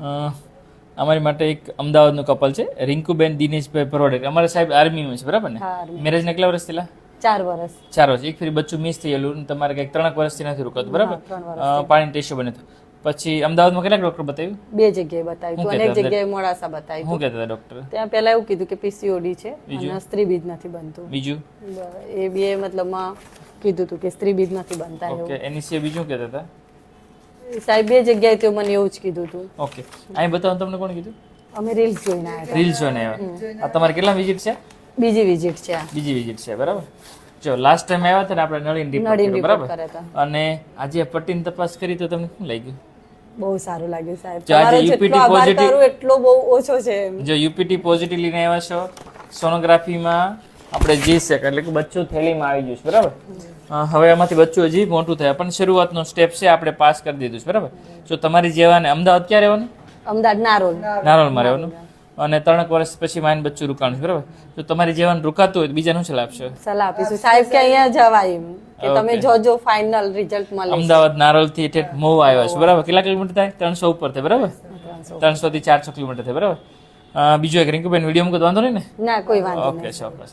અમારી માટે એક અમદાવાદનું કપલ છે રિંકુબેન દિનેશભાઈ ભરોડે. અમારા સાહેબ આર્મીમાં છે બરાબર ને? મેરેજ ને કેટલા વર્ષ થયેલા? ચાર વર્ષ. ચાર વર્ષ. એક ફરી બચ્ચું મિસ થયેલું તમારે કંઈક ત્રણેક વર્ષથી નથી રોકાતું બરાબર? પાણી ત્રણ ટેસ્ટ બને તો. પછી અમદાવાદમાં કેટલાક ડૉક્ટર બતાવ્યું? બે જગ્યાએ બતાવ્યું અનેક જગ્યાએ મોડાસા બતાવ્યું શું કહેતા હતા ડૉક્ટર ત્યાં પહેલા એવું કીધું કે પીસીઓડી છે અને સ્ત્રી બીજ નથી બનતું. બીજું? એ બી મતલબમાં કીધું હતું કે સ્ત્રી બીજ નથી બનતા ઓકે એની સિવાય બીજું કહેતા હતા? સાહેબ બે જગ્યાએ તો મને એવું જ કીધું હતું ઓકે. અહીં બતાવો તમને કોણ કીધું? અમે રીલ્સ જોઈને આવ્યા રીલ્સ જોઈને આવ્યા. આ તમારે કેટલા વિઝિટ છે? બીજી વિઝિટ છે બીજી વિઝિટ છે બરાબર? જો લાસ્ટ ટાઈમ આવ્યા હતા ને આપણે નળીને રિપોર્ટ બરાબર? અને આજે પટ્ટીની તપાસ કરી તો તમને શું લાગ્યું? બહુ સારું લાગ્યું સાહેબ. તમારો જેટલો આભાર એટલો બહુ ઓછો છે જો યુપીટી પોઝિટિવ લઈને આવ્યા છો સોનોગ્રાફીમાં આપણે જી શેક એટલે કે બચ્ચું થેલીમાં આવી ગયું છે બરાબર? હવે એમાંથી બચ્ચું હજી મોટું થાય. પણ શરૂઆતનો સ્ટેપ છે આપણે પાસ કરી દીધું છે બરાબર? જો તમારી જેવાને અમદાવાદ ક્યાં રહેવાનું? અમદાવાદ નારોલ. નારોલમાં રહેવાનું. અને ત્રણ વર્ષ પછી માઇન બચ્ચું રોકાણું છે બરાબર? જો તમારી જેવાને રોકાતું હોય તો બીજાનું સલાહ આપશો? સલાહ આપીશું. સાહેબ કે અહીંયા જવાય એમ કે તમે જોજો ફાઇનલ રિઝલ્ટ મળે અમદાવાદ નારોલથી ઠેઠ મોવ આવ્યા છે બરાબર? કેટલા કિલોમીટર થાય? ત્રણસો ઉપર થાય બરાબર? ત્રણસો. થી ચારસો કિલોમીટર થાય બરાબર? બીજું એક રિંકુબેન વીડિયો મૂકો તો વાંધો નહીં ને? ના કોઈ વાંધો ઓકે ચોક્કસ.